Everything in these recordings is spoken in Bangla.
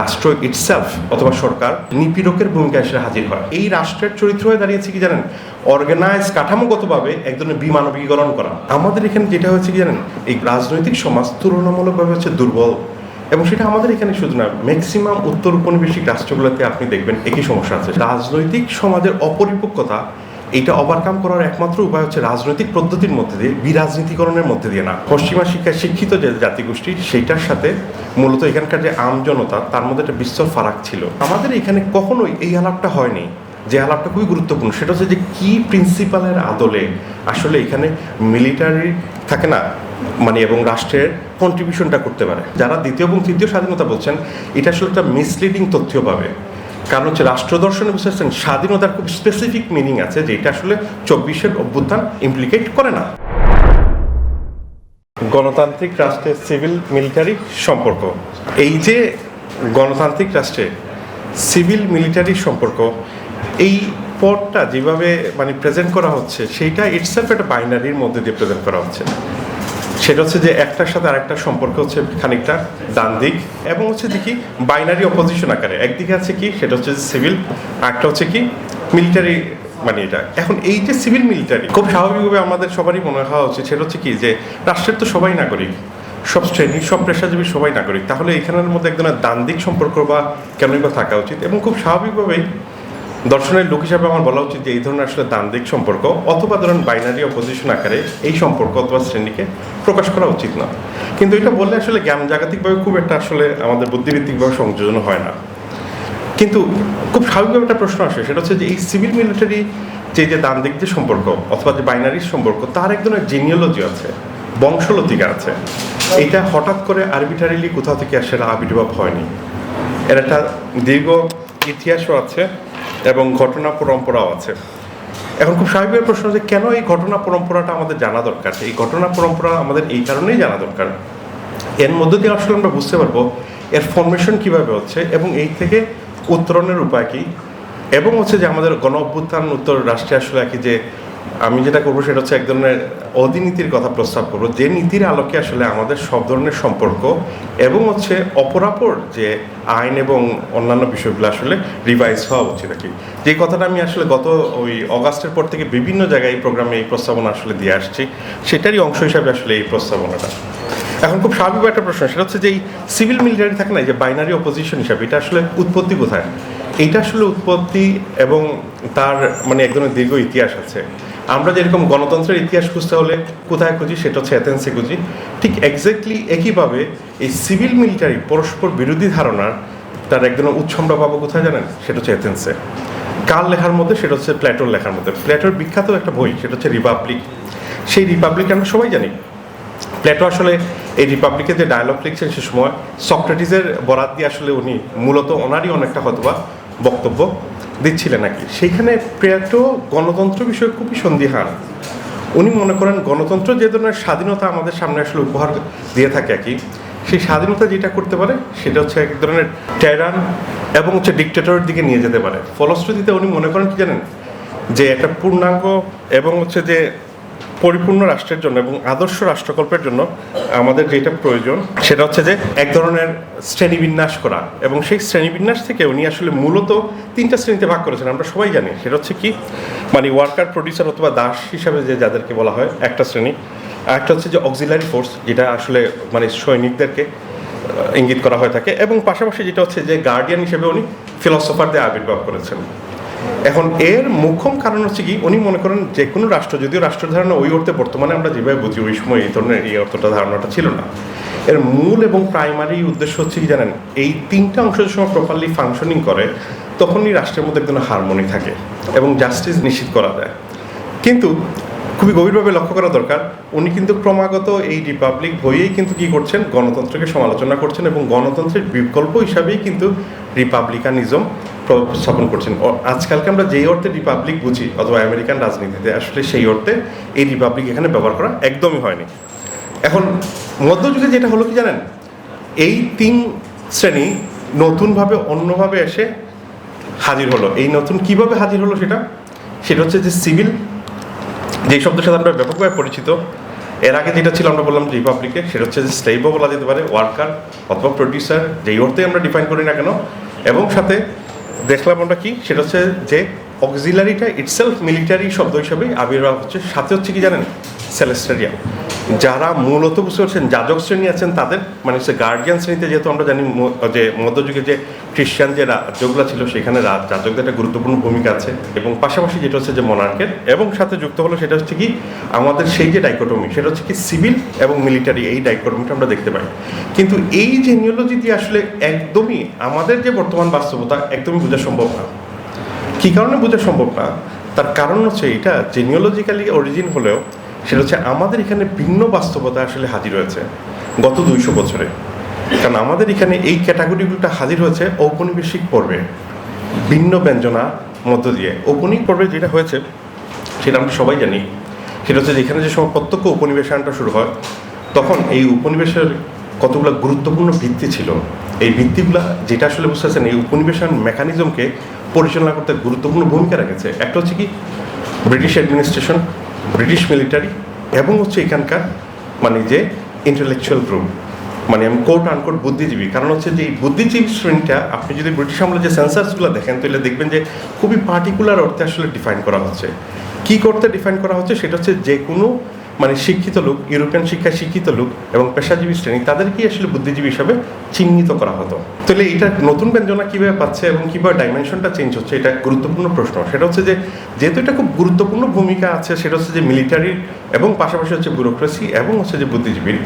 রাষ্ট্র ইটসেলফ অথবা সরকার নিপীড়কের ভূমিকা এসে হাজির হয়। এই রাষ্ট্রের চরিত্র হয়ে দাঁড়িয়েছে কি জানেন? অর্গানাইজ কাঠামোগতভাবে এক ধরনের বিমানবীকরণ করা। আমাদের এখানে যেটা হয়েছে কি জানেন? এই রাজনৈতিক সমাজ তুলনামূলকভাবে হচ্ছে দুর্বল এবং সেটা আমাদের এখানে শুধু না ম্যাক্সিমাম উত্তর উপনিবেশিক রাষ্ট্রগুলোতে আপনি দেখবেন একই সমস্যা আছে। রাজনৈতিক সমাজের অপরিপক্কতা এইটা ওভারকাম করার একমাত্র উপায় হচ্ছে রাজনৈতিক পদ্ধতির মধ্যে দিয়ে, বিরাজনীতিকরণের মধ্যে দিয়ে না। পশ্চিমা শিক্ষায় শিক্ষিত যে জাতিগোষ্ঠী, সেইটার সাথে মূলত এখানকার যে আম জনতা, তার মধ্যে একটা বিস্তর ফারাক ছিল। আমাদের এখানে কখনোই এই আলাপটা হয়নি, যে আলাপটা খুবই গুরুত্বপূর্ণ। সেটা হচ্ছে যে কি প্রিন্সিপালের আদলে আসলে এখানে মিলিটারি থাকে না মানে এবং রাষ্ট্রের কন্ট্রিবিউশনটা করতে পারে? যারা দ্বিতীয় এবং তৃতীয় স্বাধীনতা বলছেন, এটা আসলে একটা মিসলিডিং তথ্য পাবে। কারণ হচ্ছে রাষ্ট্র দর্শনে বুঝতেছেন স্বাধীনতার খুব স্পেসিফিক মিনিং আছে যেটা আসলে চব্বিশের অভ্যুত্থান ইমপ্লিকেট করে না। গণতান্ত্রিক রাষ্ট্রের সিভিল মিলিটারি সম্পর্ক। এই যে গণতান্ত্রিক রাষ্ট্রে সিভিল মিলিটারি সম্পর্ক, এই পদটা যেভাবে মানে প্রেজেন্ট করা হচ্ছে সেইটা ইটসেলফ একটা বাইনারির মধ্যে দিয়ে প্রেজেন্ট করা হচ্ছে। সেটা হচ্ছে যে একটার সাথে আরেকটা সম্পর্ক হচ্ছে খানিকটা ডান দিক এবং হচ্ছে যে কি বাইনারি অপোজিশন আকারে। একদিকে আছে কি, সেটা হচ্ছে যে সিভিল আরেকটা হচ্ছে কি মিলিটারি মানে এটা। এখন এই যে সিভিল মিলিটারি খুব স্বাভাবিকভাবে আমাদের সবারই মনে হওয়া উচিত, সেটা হচ্ছে কি যে রাষ্ট্রের তো সবাই নাগরিক, সব শ্রেণি, সব পেশাজীবী সবাই নাগরিক। তাহলে এখানের মধ্যে এক ধরনের দান্দিক সম্পর্ক বা কেনই বা থাকা উচিত এবং খুব স্বাভাবিকভাবেই দর্শনের লোক হিসাবে আমার বলা উচিত যে এই ধরনের আসলে দান্দিক সম্পর্ক অথবা ধরেন বাইনারি অপোজিশন আকারে এই সম্পর্ক অথবা শ্রেণীকে প্রকাশ করা উচিত না। কিন্তু এটা বললে আসলে জ্ঞান জাগতিকভাবে খুব একটা আসলে আমাদের বুদ্ধিভিত্তিকভাবে সংযোজন হয় না। কিন্তু খুব স্বাভাবিকভাবে একটা প্রশ্ন আসে, সেটা হচ্ছে যে এই সিভিল মিলিটারি যে যে দান্দিক যে সম্পর্ক অথবা যে বাইনারির সম্পর্ক, তার এক ধরনের জিনিওলজি আছে, বংশলতিকা আছে। এটা হঠাৎ করে আরবিটারিলি কোথাও থেকে আসলে আবির্ভাব হয়নি। এর একটা দীর্ঘ ইতিহাসও আছে। এবং ঘটনা পরম্পরাও আছে। এখন খুব স্বাভাবিক প্রশ্ন যে কেন এই ঘটনা পরম্পরাটা আমাদের জানা দরকার? এই ঘটনা পরম্পরা আমাদের এই কারণেই জানা দরকার। এর মধ্য দিয়ে আসলে আমরা বুঝতে পারব এর ফর্মেশন কীভাবে হচ্ছে এবং এই থেকে উত্তরণের উপায় কি? এবং হচ্ছে যে আমাদের গণ অভ্যুত্থান উত্তর রাষ্ট্রে আসলে কি যে আমি যেটা করব সেটা হচ্ছে এক ধরনের অধিনীতির কথা প্রস্তাব করব। যে নীতির আলোকে আসলে আমাদের সব ধরনের সম্পর্ক এবং হচ্ছে অপরাপর যে আইন এবং অন্যান্য বিষয়গুলো আসলে রিভাইজ হওয়া উচিত আর কি। যে কথাটা আমি আসলে গত ওই অগাস্টের পর থেকে বিভিন্ন জায়গায় এই প্রোগ্রামে এই প্রস্তাবনা আসলে দিয়ে আসছি, সেটারই অংশ হিসাবে আসলে এই প্রস্তাবনাটা। এখন খুব স্বাভাবিক একটা প্রশ্ন, সেটা হচ্ছে যে এই সিভিল মিলিটারি থাকে না যে বাইনারি অপোজিশন হিসাবে, এটা আসলে উৎপত্তি কোথায়? এটা আসলে উৎপত্তি এবং তার মানে এক ধরনের দীর্ঘ ইতিহাস আছে। আমরা যেরকম গণতন্ত্রের ইতিহাস খুঁজতে হলে কোথায় খুঁজি, সেটা হচ্ছে এথেন্সে খুঁজি। ঠিক এক্স্যাক্টলি একইভাবে এই সিভিল মিলিটারি পরস্পর বিরোধী ধারণার তার এক ধরনের উৎস আমরা পাবো কোথায় জানেন? সেটা হচ্ছে এথেন্সে কার লেখার মধ্যে? সেটা হচ্ছে প্ল্যাটোর লেখার মধ্যে। প্ল্যাটোর বিখ্যাত একটা বই, সেটা হচ্ছে রিপাবলিক সেই রিপাবলিক আমরা সবাই জানি। প্ল্যাটো আসলে এই রিপাবলিকে যে ডায়লগ লিখছেন সে সময় সক্রেটিসের বরাত দিয়ে আসলে উনি মূলত ওনারই অনেকটা হয়তোবা বক্তব্য। দিচ্ছিলেন নাকি? সেখানে প্রিয়াটো গণতন্ত্র বিষয়ে খুবই সন্দিহান। উনি মনে করেন গণতন্ত্র যে ধরনের স্বাধীনতা আমাদের সামনে আসলে উপহার দিয়ে থাকে আর কি, সেই স্বাধীনতা যেটা করতে পারে সেটা হচ্ছে এক ধরনের ট্যারান এবং হচ্ছে ডিকটেটরের দিকে নিয়ে যেতে পারে। ফলশ্রুতিতে উনি মনে করেন কি জানেন? যে একটা পূর্ণাঙ্গ এবং হচ্ছে যে পরিপূর্ণ রাষ্ট্রের জন্য এবং আদর্শ রাষ্ট্রকল্পের জন্য আমাদের যেটা প্রয়োজন সেটা হচ্ছে যে এক ধরনের শ্রেণীবিন্যাস করা এবং সেই শ্রেণীবিন্যাস থেকে উনি আসলে মূলত তিনটা শ্রেণীতে ভাগ করেছেন, আমরা সবাই জানি। সেটা হচ্ছে কি মানে ওয়ার্কার, প্রডিউসার অথবা দাস হিসাবে যে যাদেরকে বলা হয়, একটা শ্রেণি। আর একটা হচ্ছে যে অক্সিলারি ফোর্স, যেটা আসলে মানে সৈনিকদেরকে ইঙ্গিত করা হয়ে থাকে। এবং পাশাপাশি যেটা হচ্ছে যে গার্ডিয়ান হিসেবে উনি ফিলসফারদের আবির্ভাব করেছেন। এখন এর মুখ্যম কারণ হচ্ছে কি, উনি মনে করেন যে কোনো রাষ্ট্র, যদিও রাষ্ট্র ধারণা ওই অর্থে বর্তমানে আমরা যেভাবে বুঝি, ওই সময় এই ধরনের এই অর্থটা ধারণাটা ছিল না। এর মূল এবং প্রাইমারি উদ্দেশ্য হচ্ছে কি জানেন, এই তিনটা অংশ সময় প্রপারলি ফাংশনিং করে, তখনই রাষ্ট্রের মধ্যে একজন হারমোনি থাকে এবং জাস্টিস নিশ্চিত করা যায়। কিন্তু খুবই গভীরভাবে লক্ষ্য করা দরকার, উনি কিন্তু ক্রমাগত এই রিপাবলিক হয়েই কিন্তু কি করছেন, গণতন্ত্রকে সমালোচনা করছেন এবং গণতন্ত্রের বিকল্প হিসাবেই কিন্তু রিপাবলিকানিজম স্থাপন করছেন। আজকালকে আমরা যেই অর্থে রিপাবলিক বুঝি, অথবা আমেরিকান রাজনীতিতে, আসলে সেই অর্থে এই রিপাবলিক এখানে ব্যবহার করা একদমই হয়নি। এখন, মধ্যযুগে যেটা হলো কি জানেন? এই তিন শ্রেণি নতুনভাবে, অন্যভাবে এসে হাজির হলো। এই নতুন কীভাবে হাজির হলো সেটা? সেটা হচ্ছে যে সিভিল যে শব্দের সাথে আমরা ব্যাপকভাবে পরিচিত, এর আগে যেটা ছিল আমরা বললাম রিপাবলিকে, সেটা হচ্ছে যে স্লেভও বলা যেতে পারে, ওয়ার্কার অথবা প্রডিউসার, যেই অর্থে আমরা ডিফাইন করি না কেন, এবং সাথে দেখলাম আমরা কি? সেটা হচ্ছে যে অক্সিলারিটা ইটসেলফ মিলিটারি শব্দ হিসাবে আবির্ভাব হচ্ছে। সাথে হচ্ছে কি জানেন? সেলেস্টারিয়া যারা মূলত বুঝতে পারছেন, যাজক শ্রেণি আছেন তাদের মানে হচ্ছে গার্ডিয়ান শ্রেণীতে যেহেতু আমরা জানি যে মধ্যযুগে যে খ্রিস্টান যে রাজ্যগুলো ছিল, সেখানে যাজকদের একটা গুরুত্বপূর্ণ ভূমিকা আছে। এবং পাশাপাশি যেটা হচ্ছে যে মনার্কের এবং সাথে যুক্ত হলো সেটা হচ্ছে কি, আমাদের সেই যে ডাইকোটমি সেটা হচ্ছে কি সিভিল এবং মিলিটারি এই ডাইকোটমিটা আমরা দেখতে পাই। কিন্তু এই যে নিওলজি দিয়ে আসলে একদমই আমাদের যে বর্তমান বাস্তবতা একদমই বোঝা সম্ভব না। কী কারণে বোঝা সম্ভব না? তার কারণ হচ্ছে এটা জেনিওলজিক্যালি অরিজিন হলেও সেটা হচ্ছে আমাদের এখানে ভিন্ন বাস্তবতা আসলে হাজির হয়েছে গত দুইশো বছরে। কারণ আমাদের এখানে এই ক্যাটাগরিগুলোটা হাজির হয়েছে ঔপনিবেশিক পর্বে, ভিন্ন ব্যঞ্জনা মধ্য দিয়ে। ঔপনিক পর্বে যেটা হয়েছে, সেটা আমরা সবাই জানি। সেটা হচ্ছে যেখানে যে সময় প্রত্যক্ষ উপনিবেশনটা শুরু হয়, তখন এই উপনিবেশের কতগুলো গুরুত্বপূর্ণ ভিত্তি ছিল। এই ভিত্তিগুলা যেটা আসলে বুঝতে পারছেন, এই উপনিবেশন মেকানিজমকে পরিচালনা করতে গুরুত্বপূর্ণ ভূমিকা রেখেছে। একটা হচ্ছে কি ব্রিটিশ অ্যাডমিনিস্ট্রেশন ব্রিটিশ মিলিটারি এবং হচ্ছে এখানকার মানে যে ইন্টেলেকচুয়াল গ্রুপ মানে আমি কোর্ট আনকোট বুদ্ধিজীবী। কারণ হচ্ছে যে এই বুদ্ধিজীবী শ্রেণীটা আপনি যদি ব্রিটিশ আমলে যে সেন্সার্সগুলো দেখেন, তাহলে দেখবেন যে খুবই পার্টিকুলার অর্থে আসলে ডিফাইন করা হচ্ছে। কী করতে ডিফাইন করা হচ্ছে? সেটা হচ্ছে যে কোনো মানে শিক্ষিত লোক, ইউরোপিয়ান শিক্ষায় শিক্ষিত লোক এবং পেশাজীবী শ্রেণি, তাদেরকেই আসলে বুদ্ধিজীবী হিসাবে চিহ্নিত করা হতো। তাহলে এটা নতুন ব্যঞ্জনা কীভাবে পাচ্ছে এবং কীভাবে ডাইমেনশনটা চেঞ্জ হচ্ছে, এটা গুরুত্বপূর্ণ প্রশ্ন। সেটা হচ্ছে যে, যেহেতু এটা খুব গুরুত্বপূর্ণ ভূমিকা আছে, সেটা হচ্ছে যে মিলিটারির এবং পাশাপাশি হচ্ছে ব্যুরোক্রেসি এবং হচ্ছে যে বুদ্ধিজীবীর,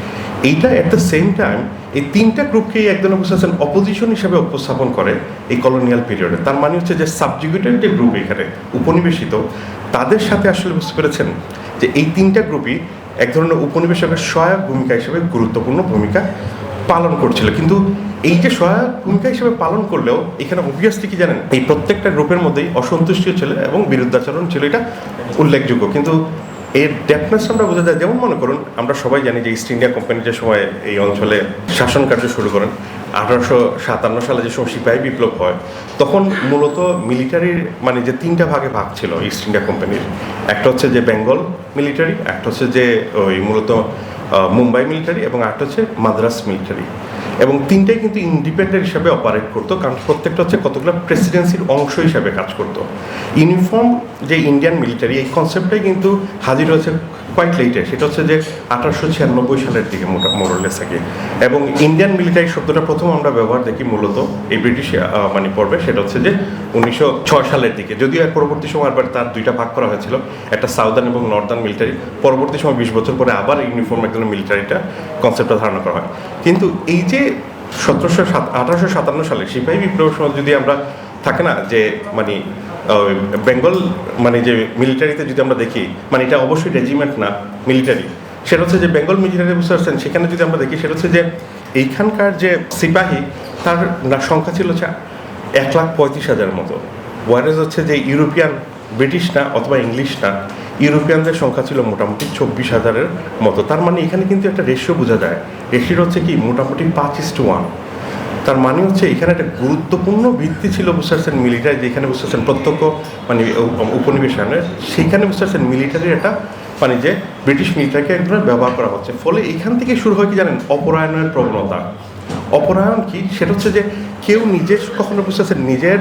এইটা অ্যাট দ্য সেম টাইম এই তিনটা গ্রুপকেই একদম বুঝতেছেন অপোজিশন হিসাবে উপস্থাপন করে এই কলোনিয়াল পিরিয়ডে তার মানে হচ্ছে যে সাবজিকিউটেড যে গ্রুপ এখানে, উপনিবেশিত তাদের সাথে আসলে বুঝতে পেরেছেন যে এই তিনটা গ্রুপই এক ধরনের উপনিবেশকের সহায়ক ভূমিকা হিসেবে গুরুত্বপূর্ণ ভূমিকা পালন করছিল। কিন্তু এই যে সহায়ক ভূমিকা হিসেবে পালন করলেও এখানে অবভিয়াসলি কি জানেন? এই প্রত্যেকটা গ্রুপের মধ্যেই অসন্তুষ্টিও ছিল এবং বিরুদ্ধাচরণ ছিল এটা উল্লেখযোগ্য। কিন্তু এর ডেপনেস আমরা বোঝা যায় যেমন মনে করুন, আমরা সবাই জানি যে ইস্ট ইন্ডিয়া কোম্পানি যে সময় এই অঞ্চলে শাসন কার্য শুরু করেন আঠারোশো সাতান্ন সালে যে সময় সিপাহী বিপ্লব হয়, তখন মূলত মিলিটারির মানে যে তিনটা ভাগে ভাগ ছিল ইস্ট ইন্ডিয়া কোম্পানির একটা হচ্ছে যে বেঙ্গল মিলিটারি একটা হচ্ছে যে ওই মূলত মুম্বাই মিলিটারি এবং একটা হচ্ছে মাদ্রাস মিলিটারি এবং তিনটাই কিন্তু ইন্ডিপেন্ডেন্ট হিসাবে অপারেট করতো, কারণ প্রত্যেকটা হচ্ছে কতগুলো প্রেসিডেন্সির অংশ হিসাবে কাজ করতো। ইউনিফর্ম যে ইন্ডিয়ান মিলিটারি এই কনসেপ্টটাই কিন্তু হাজির হয়েছে কোয়াইট লেটে সেটা হচ্ছে যে আঠারোশো ছিয়ানব্বই সালের দিকে মোরলেস থাকে এবং ইন্ডিয়ান মিলিটারি শব্দটা প্রথম আমরা ব্যবহার দেখি মূলত এই ব্রিটিশ মানে পর্বে। সেটা হচ্ছে যে উনিশশো ছয় সালের দিকে। যদিও এর পরবর্তী সময় আবার তার দুইটা ভাগ করা হয়েছিল, একটা সাউদার্ন এবং নর্দার্ন মিলিটারি পরবর্তী সময় বিশ বছর পরে আবার ইউনিফর্ম একজন মিলিটারিটা কনসেপ্টটা ধারণা করা হয়। কিন্তু এই যে সতেরোশো সাত আঠারোশো সাতান্ন সালে সিপাহী বিপ্লবের সময় যদি আমরা থাকে না যে মানে বেঙ্গল মানে যে মিলিটারিতে যদি আমরা দেখি মানে এটা অবশ্যই রেজিমেন্ট না মিলিটারি সেটা হচ্ছে যে বেঙ্গল মিলিটারি পারছেন সেখানে যদি আমরা দেখি, সেটা হচ্ছে যে এইখানকার যে সিপাহী, তার সংখ্যা ছিল হচ্ছে এক লাখ পঁয়ত্রিশ হাজার মতো। ওয়ারেজ হচ্ছে যে ইউরোপিয়ান, ব্রিটিশ না, অথবা ইংলিশ না, ইউরোপিয়ানদের সংখ্যা ছিল মোটামুটি চব্বিশ হাজারের মতো। তার মানে এখানে কিন্তু একটা রেশিও বোঝা যায়। রেশিও হচ্ছে কি? মোটামুটি পাঁচ ইস টু ওয়ান তার মানে হচ্ছে এখানে একটা গুরুত্বপূর্ণ ভিত্তি ছিল পারছেন মিলিটারি যেখানে পারছেন প্রত্যক্ষ মানে উপনিবেশনের সেইখানে বুঝতে পারছেন মিলিটারির একটা মানে যে ব্রিটিশ মিলিটারিকে এক ধরনের ব্যবহার করা হচ্ছে। ফলে এখান থেকে শুরু হয় কি জানেন? অপরায়ণের প্রবণতা। অপরায়ণ কি? সেটা হচ্ছে যে কেউ নিজের কখনো বুঝতেছেন নিজের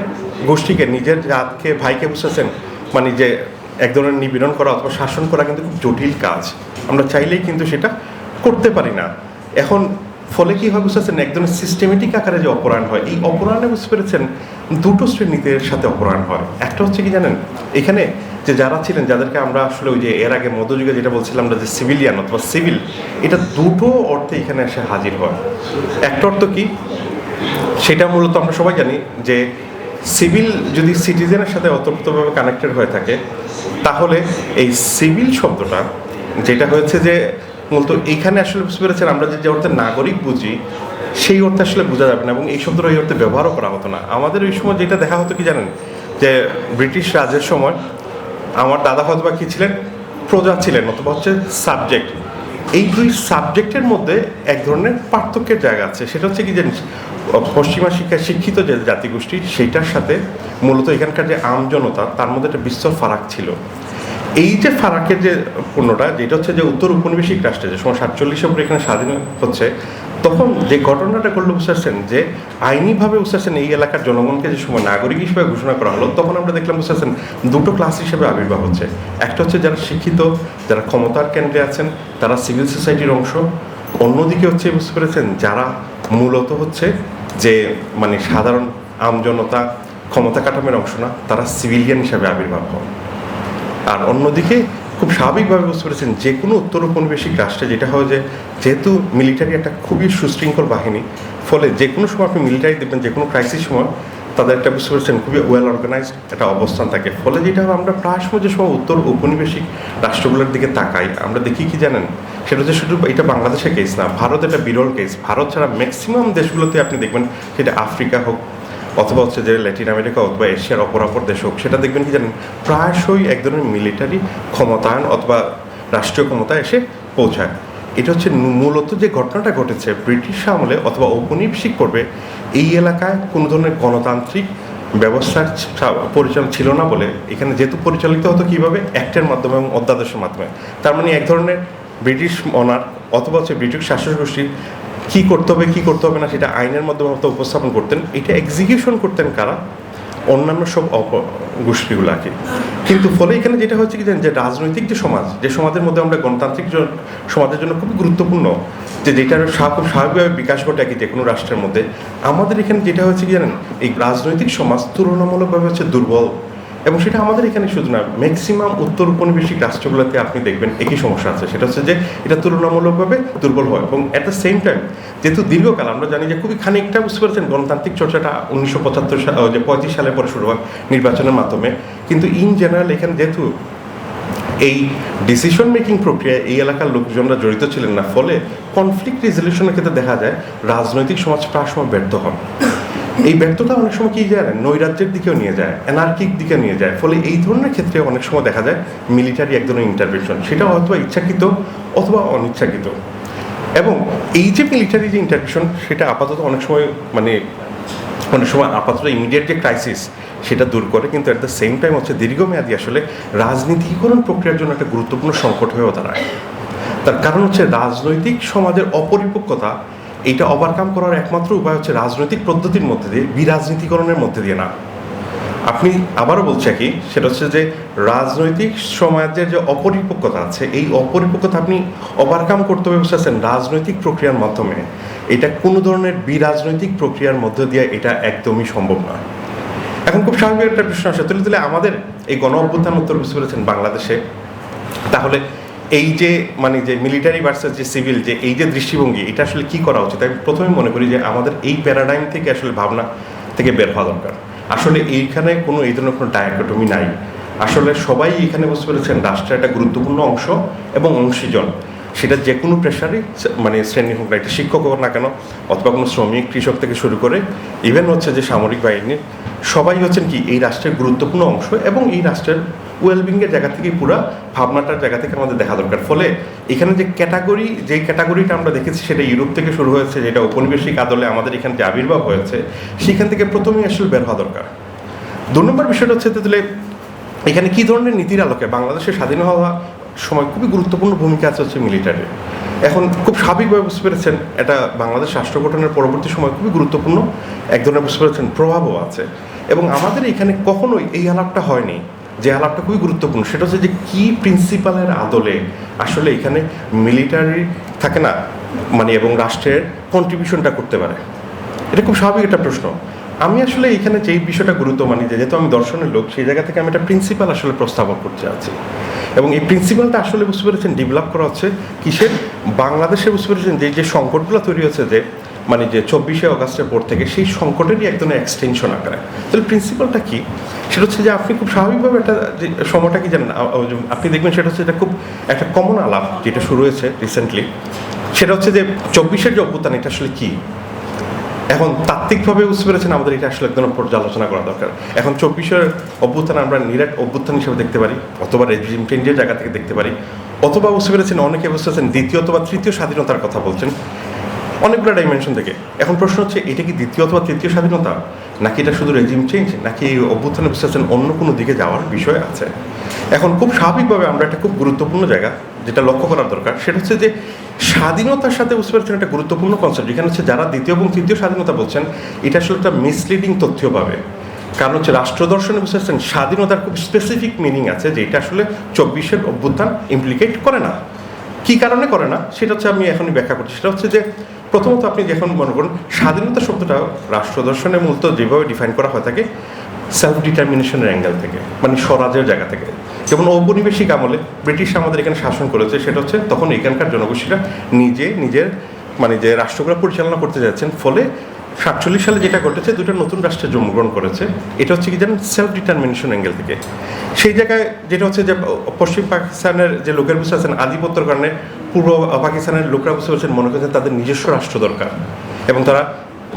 গোষ্ঠীকে, নিজের জাতকে, ভাইকে বুঝতেছেন মানে যে এক ধরনের নিপীড়ন করা অথবা শাসন করা কিন্তু খুব জটিল কাজ। আমরা চাইলেই কিন্তু সেটা করতে পারি না। এখন ফলে কি হয় বুঝতে পারছেন এক ধরনের সিস্টেমেটিক আকারে যে অপরায়ণ হয়, এই অপরায়ণে বুঝতে পেরেছেন দুটো শ্রেণীতে সাথে অপরায়ণ হয়। একটা হচ্ছে কি জানেন, এখানে যে যারা ছিলেন, যাদেরকে আমরা আসলে ওই যে এর আগে মধ্যযুগে যেটা বলছিলাম যে সিভিলিয়ান অথবা সিভিল এটা দুটো অর্থে এখানে এসে হাজির হয়। একটা অর্থ কি, সেটা মূলত আমরা সবাই জানি যে সিভিল যদি সিটিজেনের সাথে অতপ্রতভাবে কানেক্টেড হয়ে থাকে, তাহলে এই সিভিল শব্দটা, যেটা হয়েছে যে মূলত এইখানে আসলে বুঝতে পেরেছেন, আমরা যে অর্থে নাগরিক বুঝি, সেই অর্থে আসলে বোঝা যাবে না এবং এই শব্দটা এই অর্থে ব্যবহারও করা হতো না। আমাদের ওই সময় যেটা দেখা হতো কি জানেন? যে ব্রিটিশ রাজের সময় আমার দাদা হয়তো বা কী ছিলেন? প্রজা ছিলেন, অথবা হচ্ছে সাবজেক্ট। এই দুই সাবজেক্টের মধ্যে এক ধরনের পার্থক্যের জায়গা আছে। সেটা হচ্ছে কি যে পশ্চিমা শিক্ষায় শিক্ষিত যে জাতিগোষ্ঠী, সেইটার সাথে মূলত এখানকার যে আমজনতা, তার মধ্যে একটা বিস্তর ফারাক ছিল। এই যে ফারাকের যে পণ্যটা, যেটা হচ্ছে যে উত্তর উপনিবেশিক রাষ্ট্রে, যে সময় সাতচল্লিশের পরে এখানে স্বাধীন হচ্ছে, তখন যে ঘটনাটা করল বুঝতেছেন যে আইনিভাবে বুঝতেছেন এই এলাকার জনগণকে যে সময় নাগরিক হিসেবে ঘোষণা করা হলো, তখন আমরা দেখলাম বুঝতেছেন দুটো ক্লাস হিসেবে আবির্ভাব হচ্ছে। একটা হচ্ছে যারা শিক্ষিত, যারা ক্ষমতার কেন্দ্রে আছেন, তারা সিভিল সোসাইটির অংশ। অন্যদিকে হচ্ছে বুঝতে পেরেছেন, যারা মূলত হচ্ছে যে মানে সাধারণ আমজনতা, ক্ষমতা কাঠামের অংশ না, তারা সিভিলিয়ান হিসাবে আবির্ভাব হয় আর অন্যদিকে খুব স্বাভাবিকভাবে বুঝতে পেরেছেন, যে কোনো উত্তর উপনিবেশিক রাষ্ট্রে যেটা হয় যে, যেহেতু মিলিটারি একটা খুবই সুশৃঙ্খল বাহিনী, ফলে যে কোনো সময় আপনি মিলিটারি দেখবেন, যে কোনো ক্রাইসিস সময় তাদের একটা বুঝতে পেরেছেন খুবই ওয়েল অর্গানাইজড একটা অবস্থান থাকে। ফলে যেটা আমরা প্রায় সময় যে সময় উত্তর উপনিবেশিক রাষ্ট্রগুলোর দিকে তাকাই, আমরা দেখি কি জানেন? সেটা হচ্ছে শুধু এটা বাংলাদেশের কেস না ভারত একটা বিরল কেস ভারত ছাড়া ম্যাক্সিমাম দেশগুলোতে আপনি দেখবেন, সেটা আফ্রিকা হোক অথবা হচ্ছে যে ল্যাটিন আমেরিকা অথবা এশিয়ার অপর অপর দেশ হোক, সেটা দেখবেন কি জানেন? প্রায়শই এক ধরনের মিলিটারি ক্ষমতায়ন অথবা রাষ্ট্রীয় ক্ষমতা এসে পৌঁছায়। এটা হচ্ছে মূলত যে ঘটনাটা ঘটেছে, ব্রিটিশ আমলে অথবা ঔপনিবেশিক করবে এই এলাকায় কোনো ধরনের গণতান্ত্রিক ব্যবস্থার পরিচালনা ছিল না বলে এখানে যেহেতু পরিচালিত হতো কীভাবে? অ্যাক্টের মাধ্যমে এবং অধ্যাদেশের মাধ্যমে। তার মানে এক ধরনের ব্রিটিশ মনার অথবা হচ্ছে ব্রিটিশ শাসক গোষ্ঠী কি করতে হবে, কি করতে হবে না, সেটা আইনের মাধ্যমে হয়তো উপস্থাপন করতেন। এটা এক্সিকিউশন করতেন কারা? অন্যান্য সব অপ গোষ্ঠীগুলো আর কিন্তু ফলে এখানে যেটা হচ্ছে কি যে রাজনৈতিক যে সমাজ, যে সমাজের মধ্যে আমরা গণতান্ত্রিক সমাজের জন্য খুবই গুরুত্বপূর্ণ, যে যেটার খুব স্বাভাবিকভাবে বিকাশ ঘটে কি যে কোনো রাষ্ট্রের মধ্যে, আমাদের এখানে যেটা হচ্ছে কি জানেন, এই রাজনৈতিক সমাজ তুলনামূলকভাবে হচ্ছে দুর্বল। এবং সেটা আমাদের এখানে শুধু না ম্যাক্সিমাম উত্তর উপনিবেশিক রাষ্ট্রগুলোতে আপনি দেখবেন একই সমস্যা আছে। সেটা হচ্ছে যে, এটা তুলনামূলকভাবে দুর্বল হয় এবং অ্যাট দ্য সেম টাইম যেহেতু দীর্ঘকাল আমরা জানি যে খুবই খানিকটা বুঝতে পারছেন, গণতান্ত্রিক চর্চাটা উনিশশো পঁচাত্তর সাল যে পঁয়ত্রিশ সালের পরে শুরু হয় নির্বাচনের মাধ্যমে। কিন্তু ইন জেনারেল এখানে যেহেতু এই ডিসিশন মেকিং প্রক্রিয়ায় এই এলাকার লোকজনরা জড়িত ছিলেন না, ফলে কনফ্লিক্ট রেজলিউশনের ক্ষেত্রে দেখা যায়, রাজনৈতিক সমাজ প্রায় সময় ব্যর্থ হন। এই ব্যর্থতা অনেক সময় কি যায়? নৈরাজ্যের দিকেও নিয়ে যায় অ্যানার্কিক দিকে নিয়ে যায়। ফলে এই ধরনের ক্ষেত্রে অনেক সময় দেখা যায় মিলিটারি এক ধরনের ইন্টারভেনশন সেটা অথবা ইচ্ছাকৃত অথবা অনিচ্ছাকৃত। এবং এই যে মিলিটারি যে ইন্টারভেনশন সেটা আপাতত অনেক সময় মানে অনেক সময় আপাতত ইমিডিয়েট যে ক্রাইসিস সেটা দূর করে। কিন্তু অ্যাট দ্য সেম টাইম হচ্ছে দীর্ঘমেয়াদী আসলে রাজনীতিকরণ প্রক্রিয়ার জন্য একটা গুরুত্বপূর্ণ সংকট হয়েও দাঁড়ায়। তার কারণ হচ্ছে রাজনৈতিক সমাজের অপরিপক্কতা এইটা ওভারকাম করার একমাত্র উপায় হচ্ছে রাজনৈতিক পদ্ধতির মধ্যে দিয়ে, বিরাজনীতিকরণের মধ্যে দিয়ে না। আপনি আবারও বলছি কি সেটা হচ্ছে যে রাজনৈতিক সমাজের যে অপরিপক্কতা আছে, এই অপরিপক্কতা আপনি ওভারকাম করতে হবে বুঝতেছেন রাজনৈতিক প্রক্রিয়ার মাধ্যমে। এটা কোনো ধরনের বিরাজনৈতিক প্রক্রিয়ার মধ্য দিয়ে এটা একদমই সম্ভব নয় এখন খুব স্বাভাবিক একটা প্রশ্ন আসে তুলে তুলে আমাদের এই গণ অভ্যুত্থান উত্তর বুঝতে পেরেছেন বাংলাদেশে। তাহলে এই যে মানে যে মিলিটারি ভার্সেস যে সিভিল যে এই যে দৃষ্টিভঙ্গি, এটা আসলে কি করা উচিত? আমি প্রথমে মনে করি যে আমাদের এই প্যারাডাইম থেকে আসলে ভাবনা থেকে বের হওয়া দরকার। আসলে এইখানে কোনো, এই ধরনের কোনো ডায়াকটমি নাই। আসলে সবাই এখানে বুঝতে পেরেছেন রাষ্ট্রের একটা গুরুত্বপূর্ণ অংশ এবং অংশীজন। সেটা যে কোনো প্রেশারই মানে শ্রেণি হোক না একটা শিক্ষক হোক না কেন, অথবা কোনো শ্রমিক, কৃষক থেকে শুরু করে ইভেন হচ্ছে যে সামরিক বাহিনীর সবাই হচ্ছেন কি, এই রাষ্ট্রের গুরুত্বপূর্ণ অংশ এবং এই রাষ্ট্রের ওয়েলবিংয়ের জায়গা থেকে পুরো ভাবনাটার জায়গা থেকে আমাদের দেখা দরকার। ফলে এখানে যে ক্যাটাগরি যে ক্যাটাগরিটা আমরা দেখেছি সেটা ইউরোপ থেকে শুরু হয়েছে, যেটা ঔপনিবেশিক আদলে আমাদের এখানে যে আবির্ভাব হয়েছে, সেখান থেকে প্রথমেই আসলে বের হওয়া দরকার। দু নম্বর বিষয়টা হচ্ছে তাহলে এখানে কী ধরনের নীতির আলোকে বাংলাদেশের স্বাধীন হওয়া সময় খুবই গুরুত্বপূর্ণ ভূমিকা আছে হচ্ছে মিলিটারি এখন খুব স্বাভাবিকভাবে বুঝতে পেরেছেন, এটা বাংলাদেশ রাষ্ট্র গঠনের পরবর্তী সময় খুবই গুরুত্বপূর্ণ। এক ধরনের বুঝতে পেরেছেন, প্রভাবও আছে। এবং আমাদের এখানে কখনোই এই আলাপটা হয়নি, যে আলাপটা খুবই গুরুত্বপূর্ণ। সেটা হচ্ছে যে কি প্রিন্সিপালের আদলে আসলে এখানে মিলিটারি থাকে না? মানে এবং রাষ্ট্রের কন্ট্রিবিউশনটা করতে পারে? এটা খুব স্বাভাবিক একটা প্রশ্ন। আমি আসলে এখানে যেই বিষয়টা গুরুত্ব মানি যেহেতু আমি দর্শনের লোক, সেই জায়গা থেকে আমি একটা প্রিন্সিপাল আসলে প্রস্তাবন করতে আছি এবং এই প্রিন্সিপালটা আসলে বুঝতে পেরেছেন ডেভেলপ করা হচ্ছে কিসের? বাংলাদেশে বুঝতে পেরেছেন যে যে সংকটগুলো তৈরি হচ্ছে যে মানে যে চব্বিশে অগাস্টের পর থেকে সেই সংকটেরই এক ধরনের এক্সটেনশন আকারে। তাহলে প্রিন্সিপালটা কি? সেটা হচ্ছে যে আপনি খুব স্বাভাবিকভাবে একটা যে সময়টা কি জানেন আপনি দেখবেন সেটা হচ্ছে এটা খুব একটা কমন আলাপ যেটা শুরু হয়েছে রিসেন্টলি সেটা হচ্ছে যে চব্বিশের যে অভ্যুত্থান, এটা আসলে কি? এখন তাত্ত্বিকভাবে বুঝতে পেরেছেন আমাদের এটা আসলে একদম পর্যালোচনা করা দরকার। এখন চব্বিশের অভ্যুত্থান আমরা নিরাট অভ্যুত্থান হিসেবে দেখতে পারি, অথবা রেজিম চেঞ্জের জায়গা থেকে দেখতে পারি, অথবা বুঝতে পেরেছেন অনেকে বুঝতে পারছেন দ্বিতীয় অথবা তৃতীয় স্বাধীনতার কথা বলছেন। অনেকগুলো ডাইমেনশন থেকে এখন প্রশ্ন হচ্ছে, এটা কি দ্বিতীয় অথবা তৃতীয় স্বাধীনতা? নাকি এটা শুধু রেজিম চেঞ্জ নাকি এই অভ্যুত্থানে বিশ্বাসেন অন্য কোনো দিকে যাওয়ার বিষয় আছে? এখন খুব স্বাভাবিকভাবে আমরা একটা খুব গুরুত্বপূর্ণ জায়গা যেটা লক্ষ্য করার দরকার, সেটা হচ্ছে যে স্বাধীনতার সাথে বুঝতে পারছেন একটা গুরুত্বপূর্ণ কনসেপ্ট যেখানে হচ্ছে যারা দ্বিতীয় এবং তৃতীয় স্বাধীনতা বলছেন, এটা আসলে একটা মিসলিডিং তথ্য পাবে। কারণ হচ্ছে রাষ্ট্র দর্শনে বুঝতে স্বাধীনতার খুব স্পেসিফিক মিনিং আছে যে এটা আসলে চব্বিশের অভ্যুত্থান ইমপ্লিকেট করে না। কি কারণে করে না? সেটা হচ্ছে আমি এখনই ব্যাখ্যা করছি। সেটা হচ্ছে যে প্রথমত আপনি যখন মনে করুন, স্বাধীনতা শব্দটা রাষ্ট্র দর্শনের মূলত যেভাবে ডিফাইন করা হয়ে থাকে সেলফ ডিটারমিনেশনের অ্যাঙ্গেল থেকে মানে স্বরাজের জায়গা থেকে। যেমন ঔপনিবেশিক আমলে ব্রিটিশ আমাদের এখানে শাসন করেছে, সেটা হচ্ছে তখন এখানকার জনগোষ্ঠীরা নিজে নিজের মানে যে রাষ্ট্রগুলো পরিচালনা করতে যাচ্ছেন, ফলে সাতচল্লিশ সালে যেটা ঘটেছে, দুটো নতুন রাষ্ট্রে জন্মগ্রহণ করেছে। এটা হচ্ছে কি জানেন? সেলফ ডিটারমিনেশন অ্যাঙ্গেল থেকে। সেই জায়গায় যেটা হচ্ছে যে, পশ্চিম পাকিস্তানের যে লোকের বুঝতে আছেন আধিপত্যর কারণে পূর্ব পাকিস্তানের লোকরা বুঝতে পারছেন মনে করছেন তাদের নিজস্ব রাষ্ট্র দরকার। এবং তারা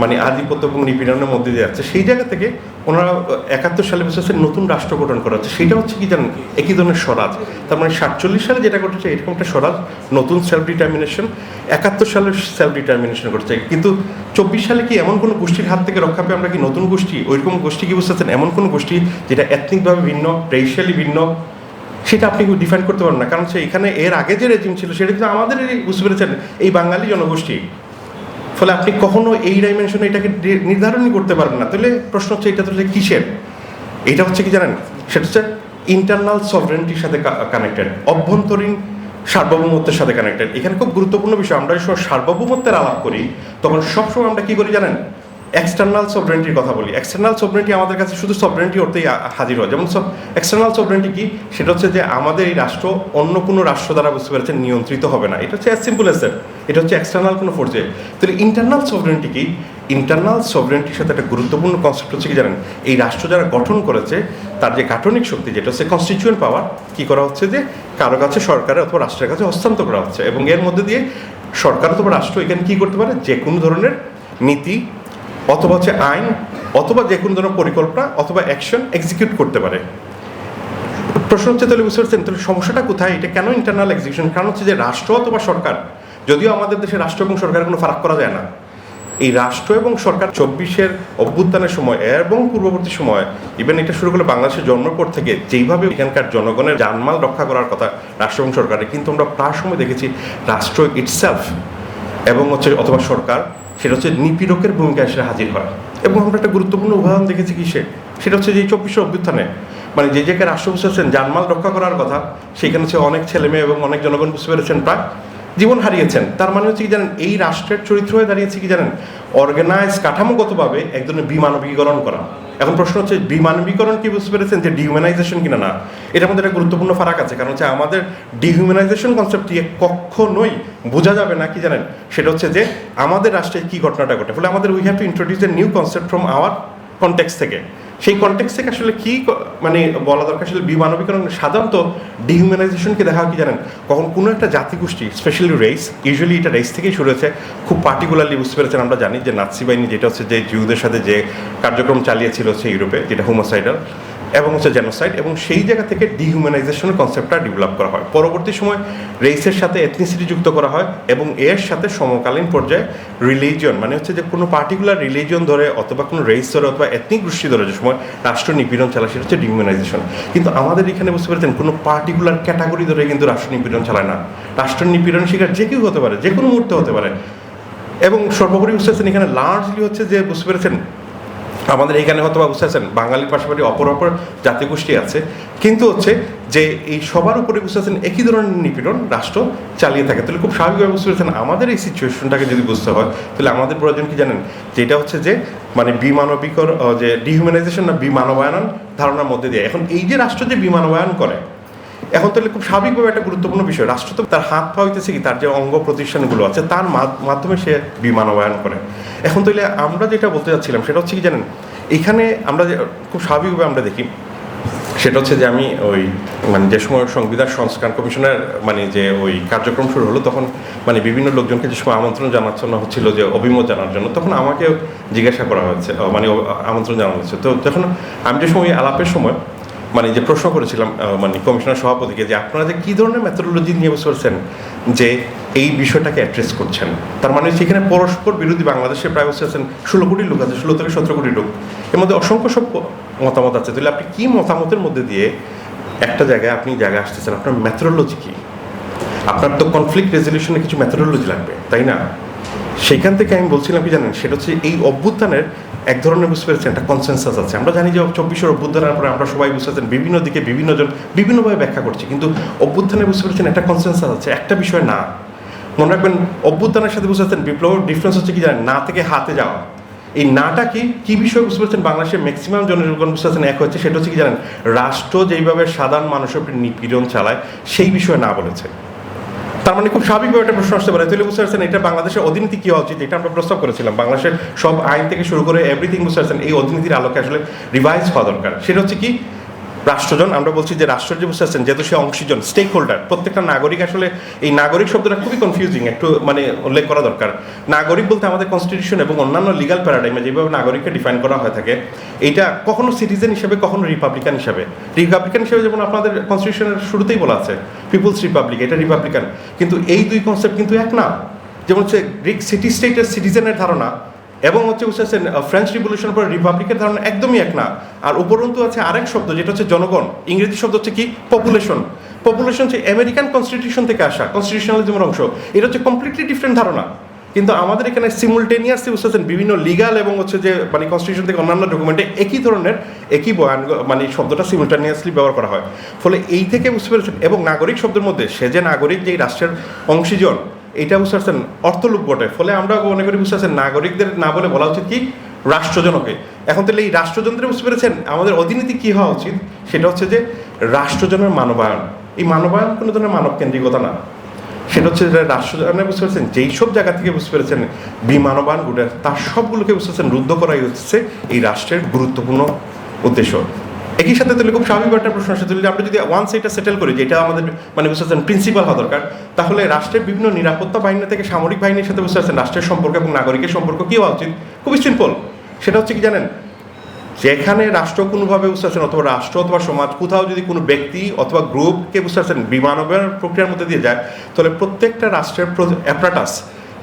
মানে আধিপত্য এবং নিপীড়নের মধ্যে দিয়ে যাচ্ছে। সেই জায়গা থেকে ওনারা একাত্তর সালে বসে নতুন রাষ্ট্র গঠন করা হচ্ছে। সেটা হচ্ছে কি জানেন একই ধরনের স্বরাজ। তার মানে সাতচল্লিশ সালে যেটা ঘটেছে, এরকম একটা স্বরাজ, নতুন সেলফ ডিটারমিনেশন একাত্তর সালে সেলফ ডিটারমিনেশন করছে কিন্তু চব্বিশ সালে কি এমন কোনো গোষ্ঠীর হাত থেকে রক্ষা পেয়ে আমরা কি নতুন গোষ্ঠী? ওইরকম গোষ্ঠী কি বুঝতে পারছেন? এমন কোনো গোষ্ঠী যেটা এথনিকভাবে ভিন্ন রেশিয়ালি ভিন্ন সেটা আপনি ডিফাইন করতে পারেন না। কারণ সে এখানে এর আগে যে রেজিম ছিল, সেটা কিন্তু আমাদের বুঝতে পেরেছেন, এই বাঙালি জনগোষ্ঠী। ফলে আপনি কখনো এই ডাইমেনশনে এটাকে নির্ধারণই করতে পারবেন না। তাহলে প্রশ্ন হচ্ছে, এটা তো যে কিসের? এটা হচ্ছে কি জানেন? সেটা হচ্ছে ইন্টারনাল সভরেন্টির সাথে কানেক্টেড অভ্যন্তরীণ সার্বভৌমত্বের সাথে কানেক্টেড এখানে খুব গুরুত্বপূর্ণ বিষয়, আমরা যখন সার্বভৌমত্বের আলাপ করি, তখন সবসময় আমরা কি করি জানেন? এক্সটার্নাল সভরেন্টির কথা বলি। এক্সটার্নাল সভরেন্টি আমাদের কাছে শুধু সভরেন্টি অর্থেই হাজির হয়। যেমন সব এক্সটার্নাল সভরেন্টি কি? সেটা হচ্ছে যে আমাদের এই রাষ্ট্র অন্য কোনো রাষ্ট্র দ্বারা বুঝতে পারছেন নিয়ন্ত্রিত হবে না। এটা হচ্ছে অ্যাজ সিম্পল এস এটা হচ্ছে এক্সটার্নাল কোনো ফোর্সে তাহলে ইন্টারনাল সভরেন্টি কি? ইন্টারনাল সভরেন্টির সাথে একটা গুরুত্বপূর্ণ কনসেপ্ট হচ্ছে কি জানেন? এই রাষ্ট্র যারা গঠন করেছে, তার যে গাঠনিক শক্তি যেটা হচ্ছে কনস্টিটিউয়েন্ট পাওয়ার কি করা হচ্ছে যে কারও কাছে সরকারের অথবা রাষ্ট্রের কাছে হস্তান্তর করা হচ্ছে। এবং এর মধ্যে দিয়ে সরকার অথবা রাষ্ট্র এখানে কী করতে পারে? যে কোনো ধরনের নীতি অথবা হচ্ছে আইন, অথবা যে কোনো ধরনের পরিকল্পনা অথবা অ্যাকশন এক্সিকিউট করতে পারে। প্রশ্ন হচ্ছে তাহলে বুঝতে পারছেন, তাহলে সমস্যাটা কোথায়? এটা কেন ইন্টারনাল এক্সিকিউশন কারণ হচ্ছে যে রাষ্ট্র অথবা সরকার, যদিও আমাদের দেশে রাষ্ট্র এবং সরকারের কোনো ফারাক করা যায় না, এই রাষ্ট্র এবং সরকার চব্বিশের অভ্যুত্থানের সময় এবং পূর্ববর্তী সময় ইভেন এটা শুরু করলে বাংলাদেশের জন্মের পর থেকে যেইভাবে এখানকার জনগণের জানমাল রক্ষা করার কথা রাষ্ট্র এবং সরকারের, কিন্তু আমরা প্রায় সময় দেখেছি রাষ্ট্র ইটসেলফ এবং হচ্ছে অথবা সরকার সেটা হচ্ছে নিপীড়কের ভূমিকায় সে হাজির হয়। এবং আমরা একটা গুরুত্বপূর্ণ উদাহরণ দেখেছি কিসে সেটা হচ্ছে যে চব্বিশের অভ্যুত্থানে মানে যে জায়গায় রাষ্ট্র বসেছেন জানমাল রক্ষা করার কথা, সেখানে হচ্ছে অনেক ছেলে মেয়ে এবং অনেক জনগণ বুঝতে পেরেছেন প্রায়, জীবন হারিয়েছেন। তার মানে হচ্ছে কি জানেন, এই রাষ্ট্রের চরিত্র হয়ে দাঁড়িয়েছে কি জানেন? অর্গানাইজ কাঠামোগতভাবে একজনের বিমানবীকরণ করা। এখন প্রশ্ন হচ্ছে, ডিমানবীকরণ কি বুঝতে পেরেছেন যে ডিহিউম্যানাইজেশন কিনা না? এটা মধ্যে একটা গুরুত্বপূর্ণ ফারাক আছে, কারণ হচ্ছে আমাদের ডিহিউম্যানাইজেশন কনসেপ্টটি কখনোই বোঝা যাবে না, কি জানেন? সেটা হচ্ছে যে আমাদের রাষ্ট্রে কি ঘটনাটা ঘটে? ফলে আমাদের we have to introduce a new concept from our context থেকে। সেই কনটেক্স থেকে আসলে কি মানে বলা দরকার? আসলে বিমানবীকরণ সাধারণত ডিহিউম্যানাইজেশনকে দেখা কি জানেন? কখন কোনো একটা জাতিগোষ্ঠী স্পেশালি রেস ইউজুয়ালি এটা রেস থেকেই শুরু হয়েছে। খুব পার্টিকুলারলি বুঝতে পেরেছেন আমরা জানি যে নাৎসি বাহিনী যেটা হচ্ছে যে জিউদের সাথে যে কার্যক্রম চালিয়েছিল হচ্ছে ইউরোপে যেটা হোমোসাইডাল এবং হচ্ছে জেনোসাইড এবং সেই জায়গা থেকে ডিহিউম্যানাইজেশনের কনসেপ্টটা ডেভেলপ করা হয়। পরবর্তী সময় রেসের সাথে এথনিসিটি যুক্ত করা হয়, এবং এর সাথে সমকালীন পর্যায়ে রিলিজিয়ন মানে হচ্ছে যে কোনো পার্টিকুলার রিলিজিয়ন ধরে অথবা কোনো রেস ধরে অথবা এথনিক গোষ্ঠী ধরে যে সময় রাষ্ট্র নিপীড়ন চালায়, সেটা হচ্ছে ডিহিউম্যানাইজেশন কিন্তু আমাদের এখানে বুঝতে পেরেছেন, কোনো পার্টিকুলার ক্যাটাগরি ধরে কিন্তু রাষ্ট্র নিপীড়ন চালায় না। রাষ্ট্র নিপীড়ন শিকার যে কেউ হতে পারে, যে কোনো মুহূর্তে হতে পারে। এবং সর্বোপরি বুঝতে পারছেন, এখানে লার্জলি হচ্ছে যে বুঝতে পেরেছেন আমাদের এখানে হয়তো বা বুঝতে পারছেন, বাঙালির পাশাপাশি অপর অপর জাতিগোষ্ঠী আছে। কিন্তু হচ্ছে যে এই সবার উপরে বুঝতে পারছেন একই ধরনের নিপীড়ন রাষ্ট্র চালিয়ে থাকে। তাহলে খুব স্বাভাবিকভাবে বুঝতে পারছেন আমাদের এই সিচুয়েশনটাকে যদি বুঝতে হয়, তাহলে আমাদের প্রয়োজন কি জানেন? যে এটা হচ্ছে যে মানে বিমানবিকর যে ডিহিউম্যানাইজেশন না বিমানবায়ন ধারণার মধ্যে দিয়ে। এখন এই যে রাষ্ট্র যে বিমানবায়ন করে এখন তাহলে খুব স্বাভাবিকভাবে একটা গুরুত্বপূর্ণ বিষয়, রাষ্ট্র তো তার হাত পা হইতেছে কি? তার যে অঙ্গ প্রতিষ্ঠানগুলো আছে, তার মাধ্যমে সে বিমানবায়ন করে। এখন তাহলে আমরা যেটা বলতে যাচ্ছিলাম সেটা হচ্ছে কি জানেন? এখানে আমরা খুব স্বাভাবিকভাবে আমরা দেখি, সেটা হচ্ছে যে আমি ওই মানে যে সময় সংবিধান সংস্কার কমিশনের মানে যে ওই কার্যক্রম শুরু হলো, তখন মানে বিভিন্ন লোকজনকে যে সময় আমন্ত্রণ জানার জন্য হচ্ছিল যে অভিমত জানার জন্য, তখন আমাকেও জিজ্ঞাসা করা হয়েছে মানে আমন্ত্রণ জানানো হয়েছে। তো তখন আমি যে সময় আলাপের সময় মানে যে প্রশ্ন করেছিলাম মানে কমিশনার সভাপতিকে যে আপনারা যে কী ধরনের মেথোডোলজি নিয়ে করছেন যে এই বিষয়টাকে অ্যাড্রেস করছেন। তার মানে সেখানে পরস্পর বিরোধী বাংলাদেশে প্রায় বসে আছেন, ষোলো কোটি লোক আছে, ষোলো থেকে সতেরো কোটি লোক। এর মধ্যে অসংখ্য সব মতামত আছে। তাহলে আপনি কী মতামতের মধ্যে দিয়ে একটা জায়গায় আপনি জায়গায় আসতেছেন? আপনার মেথোডোলজি কী? আপনার তো কনফ্লিক্ট রেজলিউশনে কিছু মেথোডোলজি লাগবে, তাই না? সেইখান থেকে আমি বলছিলাম কি জানেন, সেটা হচ্ছে এই অভ্যুত্থানের এক ধরনের বুঝতে পেরেছেন একটা কনসেন্সাস আছে। আমরা জানি যে চব্বিশের অভ্যুত্থানের পরে আমরা সবাই বুঝতে পারছেন বিভিন্ন দিকে বিভিন্ন জন বিভিন্নভাবে ব্যাখ্যা করছি, কিন্তু অভ্যুত্থানে বুঝতে পেরেছেন একটা কনসেন্সাস আছে, একটা বিষয় না। মনে রাখবেন, অভ্যুত্থানের সাথে বুঝতে পারছেন বিপ্লবের ডিফারেন্স হচ্ছে কি জানেন, না থেকে হাতে যাওয়া। এই নাটা কি কি বিষয় বুঝতে পারছেন? বাংলাদেশের ম্যাক্সিমাম জনগণ বুঝতে পারছেন এক হচ্ছে, সেটা হচ্ছে কি জানেন, রাষ্ট্র যেইভাবে সাধারণ মানুষের নিপীড়ন চালায়, সেই বিষয়ে না বলেছে। তার মানে খুব স্বাভাবিকভাবে একটা প্রশ্ন আসতে পারে। তাহলে বুঝতে পারছেন, এটা বাংলাদেশের অধীনীতি কি হওয়া উচিত এটা আমরা প্রস্তাব করেছিলাম। বাংলাদেশের সব আইন থেকে শুরু করে এভরিথিং বুঝতে পারছেন, এই অধীনীতির আলোকে আসলে রিভাইজ হওয়া দরকার। সেটা হচ্ছে কি রাষ্ট্রজন, আমরা বলছি যে রাষ্ট্র যে বুঝতে পারছেন যেহেতু সে অংশীজন স্টেক হোল্ডার প্রত্যেকটা নাগরিক আসলে, এই নাগরিক শব্দটা খুবই কনফিউজিং একটু মানে উল্লেখ করা দরকার। নাগরিক বলতে আমাদের কনস্টিটিউশন এবং অন্যান্য লিগাল প্যারাডাইমে যেভাবে নাগরিককে ডিফাইন করা হয়ে থাকে, এটা কখনো সিটিজেন হিসেবে, কখনো রিপাবলিকান হিসেবে। রিপাবলিকান হিসেবে যেমন আপনাদের কনস্টিটিউশনের শুরুতেই বলা আছে পিপুলস রিপাবলিক এটা রিপাবলিকান কিন্তু এই দুই কনসেপ্ট কিন্তু এক না। যেমন হচ্ছে গ্রিক সিটি স্টেটের সিটিজেনের ধারণা এবং হচ্ছে বুঝতেছেন ফ্রেঞ্চ রিভলিউশন পরে রিপাবলিকের ধারণা একদমই এক না। আর উপরন্তু আছে আরেক শব্দ, যেটা হচ্ছে জনগণ। ইংরেজি শব্দ হচ্ছে কি? পপুলেশন পপুলেশন হচ্ছে আমেরিকান কনস্টিটিউশন থেকে আসা কনস্টিটিউশনালিজমের অংশ। এটা হচ্ছে কমপ্লিটলি ডিফারেন্ট ধারণা। কিন্তু আমাদের এখানে সিমুলটেনিয়াসলি বুঝতেছেন বিভিন্ন লিগাল এবং হচ্ছে যে মানে কনস্টিটিউশন থেকে অন্যান্য ডকুমেন্টে একই ধরনের, একই বয়ান মানে শব্দটা সিমুলটেনিয়াসলি ব্যবহার করা হয়। ফলে এই থেকে বুঝতে পেরেছেন, এবং নাগরিক শব্দের মধ্যে সে যে নাগরিক যে রাষ্ট্রের অংশীজন এটা বুঝতে পারছেন অর্থলোক বটে। ফলে আমরা মনে করি বুঝতে পারছেন, নাগরিকদের না বলে বলা উচিত কি? রাষ্ট্রজনকে। এখন তাহলে এই রাষ্ট্রযন্ত্রে বুঝতে পেরেছেন আমাদের অধীনীতি কী হওয়া উচিত? সেটা হচ্ছে যে রাষ্ট্রজনের মানবায়ন। এই মানবায়ন কোনো ধরনের মানব কেন্দ্রিকতা না। সেটা হচ্ছে যে রাষ্ট্রজনে বুঝতে পেরেছেন, যেই সব জায়গা থেকে বুঝতে পেরেছেন, বিমানবানগুলো তার সবগুলোকে বুঝতে পারছেন রুদ্ধ করাই হচ্ছে এই রাষ্ট্রের গুরুত্বপূর্ণ উদ্দেশ্য। একই সাথে তাহলে খুব স্বাভাবিক একটা প্রশ্ন আসে, তাহলে আমরা যদি ওয়ান্স এটা সেটেল করি যে এটা আমাদের মানে বুঝতে পারছেন প্রিন্সিপাল হওয়া দরকার, তাহলে রাষ্ট্রের বিভিন্ন নিরাপত্তা বাহিনী থেকে সামরিক বাহিনীর সাথে বুঝতে পারছেন, রাষ্ট্রের সম্পর্ক এবং নাগরিকের সম্পর্ক কি হওয়া উচিত? খুবই সিম্পল সেটা হচ্ছে কি জানেন? যেখানে রাষ্ট্র কোনোভাবে বুঝতে পারছেন, অথবা রাষ্ট্র অথবা সমাজ, কোথাও যদি কোনো ব্যক্তি অথবা গ্রুপকে বুঝতে পারছেন বিমানবের প্রক্রিয়ার মধ্যে দিয়ে যায়, তাহলে প্রত্যেকটা রাষ্ট্রের অ্যাপ্রাটাস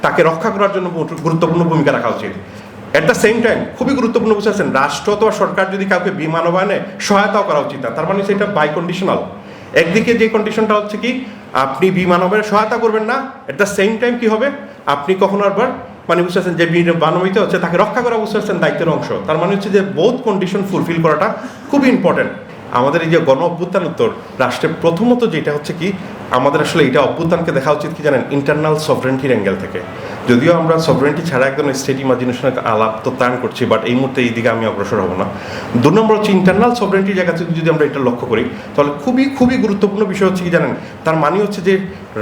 তাকে রক্ষা করার জন্য গুরুত্বপূর্ণ ভূমিকা রাখা উচিত। অ্যাট দ্য সেম টাইম খুবই গুরুত্বপূর্ণ বুঝতে পারছেন রাষ্ট্র অথবা সরকার যদি কাউকে বিমানবায়নে সহায়তাও করা উচিত না। তার মানে সেটা বাই কন্ডিশনাল একদিকে যে কন্ডিশনটা হচ্ছে কি, আপনি বিমানবায়নে সহায়তা করবেন না এট দ্য সেম টাইম কি হবে? আপনি কখনো আবার মানে বুঝতে পারছেন, যে বিমানবিত হচ্ছে, তাকে রক্ষা করা বুঝতে পারছেন দায়িত্বের অংশ। তার মানে হচ্ছে যে বোধ কন্ডিশন ফুলফিল করাটা খুবই ইম্পর্টেন্ট আমাদের এই যে গণ অভ্যুত্থান উত্তর রাষ্ট্রের প্রথমত যেটা হচ্ছে কি, আমাদের আসলে এটা অভ্যুত্থানকে দেখা উচিত কি জানেন ইন্টারনাল সভরেন্টির অ্যাঙ্গেল থেকে। যদিও আমরা সভরেন্টি ছাড়া একদম স্টেট ইমাজিনেশনের আলাপ তো ত্রাণ করছি বাট এই মুহূর্তে এই দিকে আমি অগ্রসর হব না। দু নম্বর হচ্ছে ইন্টারনাল সভরেন্টির জায়গা থেকে যদি আমরা এটা লক্ষ্য করি, তাহলে খুবই খুবই গুরুত্বপূর্ণ বিষয় হচ্ছে কি জানেন? তার মানে হচ্ছে যে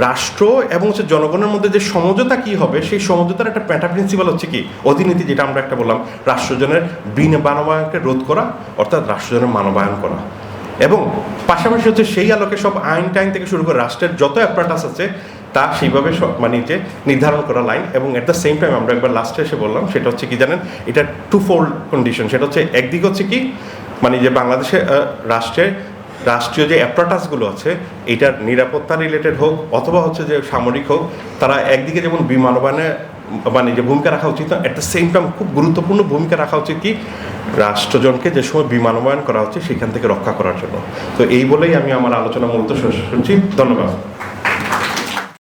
রাষ্ট্র এবং হচ্ছে জনগণের মধ্যে যে সমঝোতা কি হবে, সেই সমঝোতার একটা প্যাটা প্রিন্সিপাল হচ্ছে কি? অধীনীতি যেটা আমরা একটা বললাম, রাষ্ট্রজনের বিন মানবায়নকে রোধ করা, অর্থাৎ রাষ্ট্রজনের মানবায়ন করা। এবং পাশাপাশি হচ্ছে সেই আলোকে সব আইন টাইন থেকে শুরু করে রাষ্ট্রের যত অ্যাপারাটাস আছে তা সেইভাবে মানে যে নির্ধারণ করা লাইন এবং এট দ্য সেম টাইম আমরা একবার লাস্টে এসে বললাম সেটা হচ্ছে কি জানেন এটা টু ফোল্ড কন্ডিশন সেটা হচ্ছে একদিকে হচ্ছে কি মানে যে বাংলাদেশে আহ, রাষ্ট্রের রাষ্ট্রীয় যে অ্যাপারাটাসগুলো আছে এটার নিরাপত্তা রিলেটেড হোক অথবা হচ্ছে যে সামরিক হোক তারা একদিকে যেমন বিমানবানে মানে যে ভূমিকা রাখা উচিত এট দ্য সেম টাইম খুব গুরুত্বপূর্ণ ভূমিকা রাখা উচিত কি রাষ্ট্রজনকে যে সময় বিমানবায়ন করা হচ্ছে সেখান থেকে রক্ষা করার জন্য। তো এই বলেই আমি আমার আলোচনা মূলত করছি। ধন্যবাদ।